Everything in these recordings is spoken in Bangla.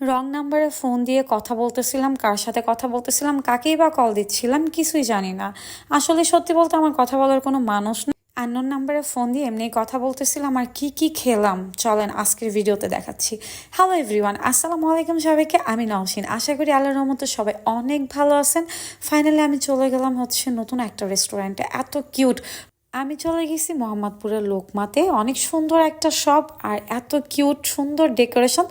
রং নাম্বারে ফোন দিয়ে কথা বলতেছিলাম, কার সাথে কথা বলতেছিলাম, কাকেই বা কল দিচ্ছিলাম, কিছুই জানি না। আসলে সত্যি বলতে আমার কথা বলার কোনো মানুষ নেই। আননোন নাম্বারে ফোন দিয়ে এমনি কথা বলতেছিলাম, আর কি কি খেলাম? চলেন আজকের ভিডিওতে দেখাচ্ছি। হ্যালো এভরিওয়ান আসসালামু আলাইকুম সবাইকে, আমি নওশিন। আশা করি আল্লাহর রহমতে সবাই অনেক ভালো আছেন। ফাইনালি আমি চলে গেলাম হচ্ছে নতুন একটা রেস্টুরেন্টে এত কিউট আমি চলে গেছি মোহাম্মদপুরের লোকমাতে। অনেক সুন্দর একটা শপ আর এত কিউট সুন্দর ডেকোরেশন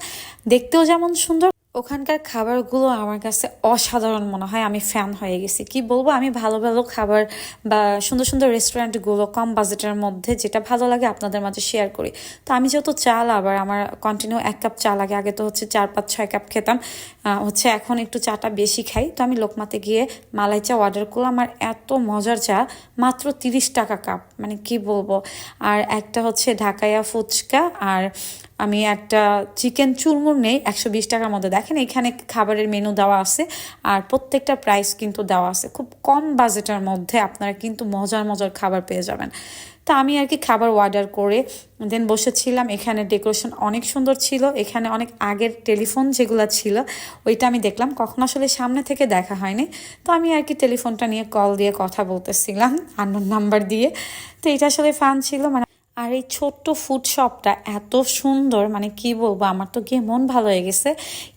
দেখতেও যেমন সুন্দর। ওখানকার খাবারগুলো আমার কাছে অসাধারণ মনে হয়, আমি ফ্যান হয়ে গেছি। কি বলব, আমি ভালো ভালো খাবার বা সুন্দর সুন্দর রেস্টুরেন্টগুলো কম বাজেটের মধ্যে যেটা ভালো লাগে আপনাদের মাঝে শেয়ার করি। তো আমি যেহেতু চা আবার আমার কন্টিনিউ এক কাপ চা লাগে, আগে তো হচ্ছে চার, পাঁচ, ছয় কাপ খেতাম হচ্ছে এখন একটু চাটা বেশি খাই। তো আমি লোকমাতে গিয়ে মালাই চা অর্ডার করলাম আমার এত মজার চা, মাত্র তিরিশ টাকা কাপ মানে কি বলব। আর একটা হচ্ছে ঢাকাইয়া ফুচকা, আর আমি একটা চিকেন চুরমুর নেই, একশো বিশ টাকার মধ্যে। দেখেন এখানে খাবারের মেনু দেওয়া আছে আর প্রত্যেকটা প্রাইস কিন্তু দেওয়া আছে। খুব কম বাজেটের মধ্যে আপনারা কিন্তু মজার মজার খাবার পেয়ে যাবেন। তা আমি আর কি খাবার অর্ডার করে দেন বসেছিলাম। এখানে ডেকোরেশন অনেক সুন্দর ছিল। এখানে অনেক আগের টেলিফোন যেগুলো ছিল, ওইটা আমি দেখলাম। কখন আসলে সামনে থেকে দেখা হয়নি। তো আমি আর কি টেলিফোনটা নিয়ে কল দিয়ে কথা বলতেছিলাম আন্নোর নাম্বার দিয়ে। তো এটা আসলে ফান ছিল। মানে আর এই ছোট্ট ফুড শপটা এত সুন্দর মানে কি বলব, আমার তো গিয়ে মন ভালো হয়ে গেছে।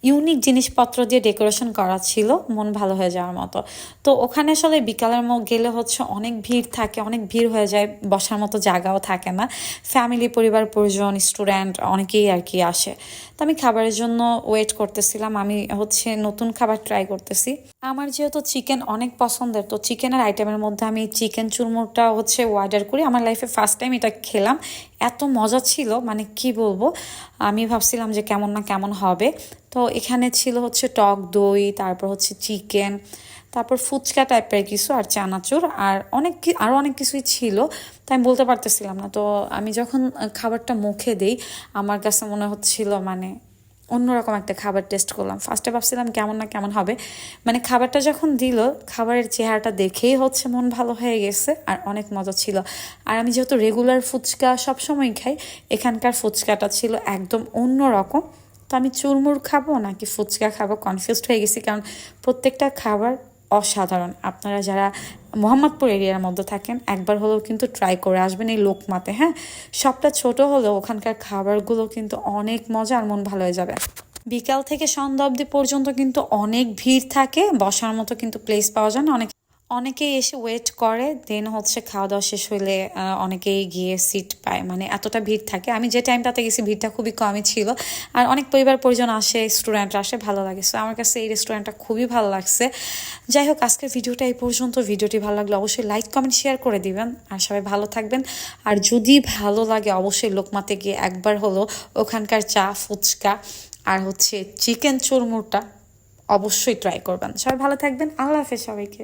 ইউনিক জিনিসপত্র দিয়ে ডেকোরেশন করা ছিল, মন ভালো হয়ে যাওয়ার মতো। তো ওখানে আসলে বিকালের মো, গেলে হচ্ছে অনেক ভিড় থাকে, অনেক ভিড় হয়ে যায়, বসার মতো জায়গাও থাকে না। ফ্যামিলি পরিবার, পরিজন স্টুডেন্ট অনেকেই আর কি আসে। তো আমি খাবারের জন্য ওয়েট করতেছিলাম, আমি হচ্ছে নতুন খাবার ট্রাই করতেছি। আমার যেহেতু চিকেন অনেক পছন্দের, তো চিকেনের আইটেমের মধ্যে আমি চিকেন চুরমুরটা হচ্ছে অর্ডার করি। আমার লাইফে ফার্স্ট টাইম এটা খেলাম। এত মজা ছিল মানে কি বলব? আমি ভাবছিলাম যে কেমন না কেমন হবে। তো এখানে ছিল হচ্ছে টক দই, তারপর হচ্ছে চিকেন, তারপর ফুচকা টাইপের কিছু আর চানাচুর আর অনেক আরও অনেক কিছুই ছিল। তাই আমি বলতে পারতেছিলাম না। তো আমি যখন খাবারটা মুখে দিই, আমার কাছে মনে হচ্ছিল মানে অন্যরকম একটা খাবার টেস্ট করলাম। ফার্স্টে ভাবছিলাম কেমন না কেমন হবে। মানে খাবারটা যখন দিল, খাবারের চেহারাটা দেখেই হচ্ছে মন ভালো হয়ে গেছে আর অনেক মজা ছিল। আর আমি যেহেতু রেগুলার ফুচকা সবসময় খাই, এখানকার ফুচকাটা ছিল একদম অন্যরকম। তো আমি চুরমুর খাব নাকি ফুচকা খাব? কনফিউজড হয়ে গেছি, কারণ প্রত্যেকটা খাবার অসাধারণ। আপনারা যারা মোহাম্মদপুর এরিয়ার মধ্যে থাকেন, একবার হলেও কিন্তু ট্রাই করে আসবেন এই লোকমাতে হ্যাঁ? সবটা ছোট হলেও ওখানকার খাবারগুলো কিন্তু অনেক মজা আর মন ভালো হয়ে যাবে। বিকাল থেকে সন্ধ্যা অবধি পর্যন্ত কিন্তু অনেক ভিড় থাকে, বসার মতো কিন্তু প্লেস পাওয়া যায় না। অনেক অনেকেই এসে ওয়েট করে দেন হচ্ছে খাওয়া দাওয়া শেষ হইলে অনেকেই গিয়ে সিট পায়। মানে এতটা ভিড় থাকে। আমি যে টাইমটাতে গেছি, ভিড়টা খুবই কমই ছিল। আর অনেক পরিবার, পরিজন আসে স্টুডেন্ট আসে, ভালো লাগে। সো আমার কাছে এই রেস্টুরেন্টটা খুবই ভালো লাগছে। যাই হোক, আজকের ভিডিওটা এই পর্যন্ত। ভিডিওটি ভালো লাগলে অবশ্যই লাইক কমেন্ট শেয়ার করে দিবেন। আর সবাই ভালো থাকবেন। আর যদি ভালো লাগে, অবশ্যই লোকমাতে গিয়ে একবার হলো ওখানকার চা, ফুচকা আর হচ্ছে চিকেন চুরমুরটা অবশ্যই ট্রাই করবেন। সবাই ভালো থাকবেন। আল্লাহ হাফেজ সবাইকে।